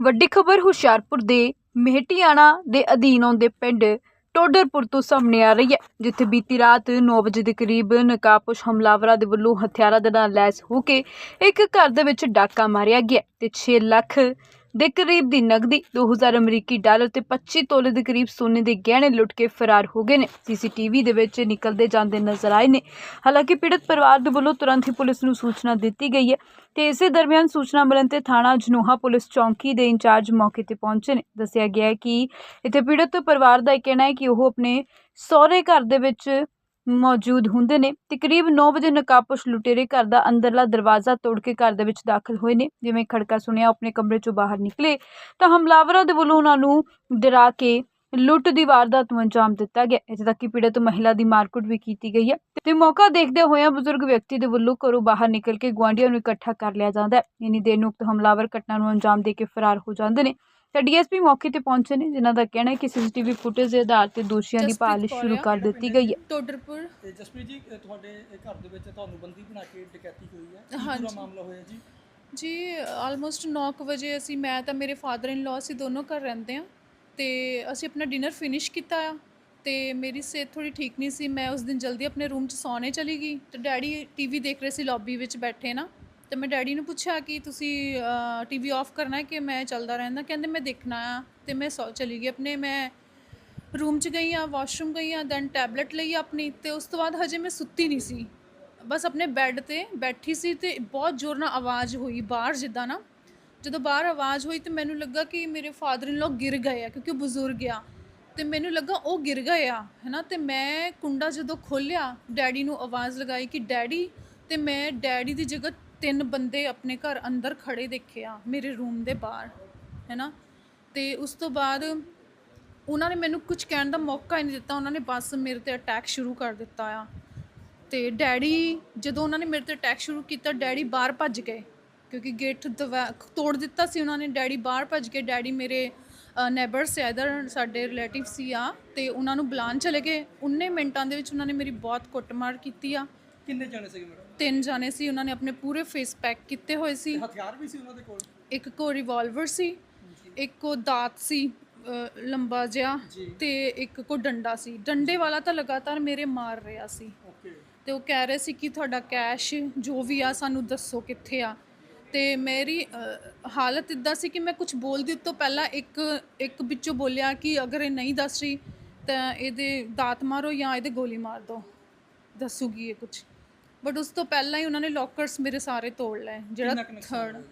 ਵੱਡੀ ਖਬਰ ਹੁਸ਼ਿਆਰਪੁਰ ਦੇ ਮਹਿਟੀਆਣਾ ਦੇ ਅਧੀਨ ਆਉਂਦੇ ਪਿੰਡ ਟੋਡਰਪੁਰ ਤੋਂ ਸਾਹਮਣੇ ਆ ਰਹੀ ਹੈ, ਜਿੱਥੇ ਬੀਤੀ ਰਾਤ 9 ਵਜੇ ਦੇ ਕਰੀਬ ਨਕਾਬਪੋਸ਼ ਹਮਲਾਵਰਾਂ ਦੇ ਵੱਲੋਂ ਹਥਿਆਰਾਂ ਦੇ ਨਾਲ ਲੈਸ ਹੋ ਕੇ ਇੱਕ ਘਰ ਦੇ ਵਿੱਚ ਡਾਕਾ ਮਾਰਿਆ ਗਿਆ ਤੇ 6 ਲੱਖ ਦੇ ਕਰੀਬ ਦੀ ਨਗਦੀ 2000 ਅਮਰੀਕੀ ਡਾਲਰ ਤੇ 25 ਤੋਲੇ ਦੇ ਕਰੀਬ ਸੋਨੇ ਦੇ ਗਹਿਣੇ ਲੁੱਟ ਕੇ ਫਰਾਰ ਹੋ ਗਏ ਨੇ। ਸੀਸੀਟੀਵੀ ਦੇ ਵਿੱਚ ਨਿਕਲਦੇ ਜਾਂਦੇ ਨਜ਼ਰ ਆਏ ਨੇ। ਹਾਲਾਂਕਿ ਪੀੜਤ ਪਰਿਵਾਰ ਦੇ ਵੱਲੋਂ ਤੁਰੰਤ ਹੀ ਪੁਲਿਸ ਨੂੰ ਸੂਚਨਾ ਦਿੱਤੀ ਗਈ ਹੈ ਤੇ ਇਸੇ ਦਰਮਿਆਨ ਸੂਚਨਾ ਮਿਲਣ ਤੇ ਥਾਣਾ ਜਨੋਹਾ ਪੁਲਿਸ ਚੌਂਕੀ ਦੇ ਇੰਚਾਰਜ ਮੌਕੇ ਤੇ ਪਹੁੰਚੇ ਨੇ। ਦੱਸਿਆ ਗਿਆ ਹੈ ਕਿ ਇੱਥੇ ਪੀੜਤ ਪਰਿਵਾਰ ਦਾ ਇਹ ਕਹਿਣਾ ਹੈ ਕਿ ਉਹ ਆਪਣੇ ਸਹੁਰੇ ਘਰ ਦੇ ਵਿੱਚ ਮੌਜੂਦ ਹੁੰਦੇ ਨੇ। ਤੇ ਕਰੀਬ 9 ਵਜੇ ਨਕਾਬਪੋਸ਼ ਲੁਟੇਰੇ ਘਰ ਦਾ ਅੰਦਰਲਾ ਦਰਵਾਜ਼ਾ ਤੋੜ ਕੇ ਘਰ ਦੇ ਵਿੱਚ ਦਾਖਲ ਹੋਏ ਨੇ। ਜਿਵੇਂ ਖੜਕਾ ਸੁਣਿਆ ਆਪਣੇ ਕਮਰੇ ਚੋਂ ਬਾਹਰ ਨਿਕਲੇ। ਤਾਂ ਹਮਲਾਵਰਾਂ ਦੇ ਵੱਲੋਂ ਉਹਨਾਂ ਨੂੰ ਡਰਾ ਕੇ ਲੁੱਟ ਦੀ ਵਾਰਦਾਤ ਨੂੰ ਅੰਜਾਮ ਦਿੱਤਾ ਗਿਆ। ਇੱਥੇ ਤੱਕ ਕਿ ਪੀੜਤ ਮਹਿਲਾ ਦੀ ਮਾਰਕੁੱਟ ਵੀ ਕੀਤੀ ਗਈ ਹੈ। ਤੇ ਮੌਕਾ ਦੇਖਦੇ ਹੋਏ ਬਜ਼ੁਰਗ ਵਿਅਕਤੀ ਦੇ ਵੱਲੋਂ ਘਰੋਂ ਬਾਹਰ ਨਿਕਲ ਕੇ ਗੁਆਂਢੀਆਂ ਨੂੰ ਇਕੱਠਾ ਕਰ ਲਿਆ ਜਾਂਦਾ ਹੈ। ਇਨੀ ਦੇਰ ਨੂੰ ਹਮਲਾਵਰ ਘਟਨਾ ਨੂੰ ਅੰਜਾਮ ਦੇ ਕੇ ਫਰਾਰ ਹੋ ਜਾਂਦੇ ਨੇ। ਤਾਂ ਡੀਐਸਪੀ ਮੌਕੇ ਤੇ ਪਹੁੰਚੇ ਨੇ ਜਿਨ੍ਹਾਂ ਦਾ ਕਹਿਣਾ ਹੈ ਕਿ ਸੀਸੀਟੀਵੀ ਫੁਟੇਜ ਦੇ ਆਧਾਰ ਤੇ ਦੋਸ਼ੀਆਂ ਦੀ ਭਾਲ ਸ਼ੁਰੂ ਕੌਰ ਦਿੱਤੀ ਗਈ ਹੈ। ਟੋਡਰਪੁਰ। ਤੇ ਜਸਪ੍ਰੀਤ ਜੀ ਇਹ ਤੁਹਾਡੇ ਘਰ ਦੇ ਵਿੱਚ ਤੁਹਾਨੂੰ ਬੰਦੀ ਬਣਾ ਕੇ ਡਕੈਤੀ ਹੋਈ ਹੈ। ਕੀ ਹਾਂਜੀ। ਮਾਮਲਾ ਹੋਇਆ ਜੀ? ਜੀ ਆਲਮੋਸਟ 9 ਵਜੇ ਅਸੀਂ ਮੈਂ ਤਾਂ ਮੇਰੇ ਫਾਦਰ ਇਨ ਲਾਅ ਅਸੀਂ ਦੋਨੋਂ ਘਰ ਰਹਿੰਦੇ ਆ ਤੇ ਅਸੀਂ ਆਪਣਾ ਡਿਨਰ ਫਿਨਿਸ਼ ਕੀਤਾ ਆ। ਤੇ ਮੇਰੀ ਸਿਹਤ ਥੋੜੀ ਠੀਕ ਨਹੀਂ ਸੀ। ਮੈਂ ਉਸ ਦਿਨ ਜਲਦੀ ਆਪਣੇ ਰੂਮ 'ਚ ਸੌਣੇ ਚਲੀ ਗਈ। ਤੇ ਡੈਡੀ ਟੀਵੀ ਦੇਖ ਰਹੇ ਸੀ ਲੌਬੀ ਵਿੱਚ ਬੈਠੇ ਨਾ। ਤੇ ਮੈਂ ਡੈਡੀ ਨੂੰ ਪੁੱਛਿਆ ਕਿ ਤੁਸੀਂ ਟੀਵੀ ਆਫ ਕਰਨਾ ਕਿ ਮੈਂ ਚੱਲਦਾ ਰਹਿੰਦਾ ਕਹਿੰਦੇ ਮੈਂ ਦੇਖਣਾ ਆ ਤੇ ਮੈਂ ਸੌ ਚਲੀ ਗਈ ਆਪਣੇ, ਮੈਂ ਰੂਮ 'ਚ ਗਈ ਆ ਵਾਸ਼ਰੂਮ ਗਈ ਆ ਦੈਨ ਟੈਬਲੇਟ ਲਈ ਆਪਣੀ ਤੇ ਉਸ ਤੋਂ ਬਾਅਦ ਹਜੇ ਮੈਂ ਸੁੱਤੀ ਨਹੀਂ ਸੀ। ਬਸ ਆਪਣੇ ਬੈੱਡ ਤੇ ਬੈਠੀ ਸੀ ਤੇ ਬਹੁਤ ਜ਼ੋਰ ਨਾਲ ਆਵਾਜ਼ ਹੋਈ ਬਾਹਰ ਜਿੱਦਾਂ ਨਾ। ਜਦੋਂ ਬਾਹਰ ਆਵਾਜ਼ ਹੋਈ ਤੇ ਮੈਨੂੰ ਲੱਗਾ ਕਿ ਮੇਰੇ ਫਾਦਰ ਇਨ ਲੋ ਗਿਰ ਗਏ ਆ ਕਿਉਂਕਿ ਉਹ ਬਜ਼ੁਰਗ ਆ। ਤੇ ਮੈਨੂੰ ਲੱਗਾ ਉਹ ਗਿਰ ਗਏ ਆ ਹੈਨਾ ਤੇ ਮੈਂ ਕੁੰਡਾ ਜਦੋਂ ਖੋਲ੍ਹਿਆ, ਡੈਡੀ ਨੂੰ ਆਵਾਜ਼ ਲਗਾਈ ਕਿ ਡੈਡੀ, ਤੇ ਮੈਂ ਡੈਡੀ ਦੀ ਜਗ੍ਹਾ ਤਿੰਨ ਬੰਦੇ ਆਪਣੇ ਘਰ ਅੰਦਰ ਖੜੇ ਦੇਖੇ ਆ ਮੇਰੇ ਰੂਮ ਦੇ ਬਾਹਰ, ਹੈਨਾ? ਤੇ ਉਸ ਤੋਂ ਬਾਅਦ ਉਹਨਾਂ ਨੇ ਮੈਨੂੰ ਕੁਝ ਕਹਿਣ ਦਾ ਮੌਕਾ ਹੀ ਨਹੀਂ ਦਿੱਤਾ। ਉਹਨਾਂ ਨੇ ਬਸ ਮੇਰੇ ਤੇ ਅਟੈਕ ਸ਼ੁਰੂ ਕਰ ਦਿੱਤਾ ਆ। ਤੇ ਡੈਡੀ, ਜਦੋਂ ਉਹਨਾਂ ਨੇ ਮੇਰੇ ਤੇ ਅਟੈਕ ਸ਼ੁਰੂ ਕੀਤਾ, ਡੈਡੀ ਬਾਹਰ ਭੱਜ ਗਏ ਕਿਉਂਕਿ ਗੇਟ ਦਵਾ- ਤੋੜ ਦਿੱਤਾ ਸੀ ਉਹਨਾਂ ਨੇ। ਡੈਡੀ ਬਾਹਰ ਭੱਜ ਕੇ ਡੈਡੀ ਮੇਰੇ ਨੇਬਰ ਸੀ ਇਧਰ ਸਾਡੇ ਰਿਲੇਟਿਵ ਸੀ ਆ। ਤੇ ਉਹਨਾਂ ਨੂੰ ਬੁਲਾਉਣ ਚਲੇ ਗਏ। ਉਨੇ ਮਿੰਟਾਂ ਦੇ ਵਿੱਚ ਉਹਨਾਂ ਨੇ ਮੇਰੀ ਬਹੁਤ ਕੁੱਟਮਾਰ ਕੀਤੀ ਆ। ਕਿੰਨੇ ਜਾਣੇ ਸੀਗੇ ਮੈਡਮ? ਤਿੰਨ ਜਾਣੇ ਸੀ ਉਹਨਾਂ ਨੇ ਆਪਣੇ ਪੂਰੇ ਫੇਸ ਪੈਕ ਕੀਤੇ ਹੋਏ ਸੀ। ਹਥਿਆਰ ਵੀ ਸੀ ਉਹਨਾਂ ਦੇ ਕੋਲ? ਇੱਕ ਕੋ ਰਿਵਾਲਵਰ ਸੀ ਇੱਕ ਕੋ ਦਾਤ ਸੀ ਅ, ਲੰਬਾ ਜਿਹਾ। ਤੇ ਇੱਕ ਕੋ ਡੰਡਾ ਸੀ। ਡੰਡੇ ਵਾਲਾ ਤਾਂ ਲਗਾਤਾਰ ਮੇਰੇ ਮਾਰ ਰਿਹਾ ਸੀ। ਓਕੇ ਤੇ ਉਹ ਕਹਿ ਰਹੇ ਸੀ ਕਿ ਤੁਹਾਡਾ ਕੈਸ਼ ਜੋ ਵੀ ਆ ਸਾਨੂੰ ਦੱਸੋ ਕਿੱਥੇ ਆ। ਤੇ ਮੇਰੀ ਅ, ਹਾਲਤ ਇਦਾਂ ਸੀ ਕਿ ਮੈਂ ਕੁਝ ਬੋਲਦੀ ਤੋਂ ਪਹਿਲਾਂ ਇੱਕ ਇੱਕ ਵਿੱਚੋਂ ਬੋਲਿਆ ਕਿ ਅਗਰ ਇਹ ਨਹੀਂ ਦੱਸ ਰਹੀ ਤਾਂ ਇਹਦੇ ਦਾਤ ਮਾਰੋ ਜਾਂ ਇਹਦੇ ਗੋਲੀ ਮਾਰ ਦਿਓ। ਦੱਸੂਗੀ ਇਹ ਕੁਝ ਬਟ ਉਸ ਤੋਂ ਪਹਿਲਾਂ ਹੀ ਉਹਨਾਂ ਨੇ ਲੋਕਰਸ ਮੇਰੇ ਸਾਰੇ ਤੋੜ ਲਏ ਜਿਹੜਾ ਥਰਡ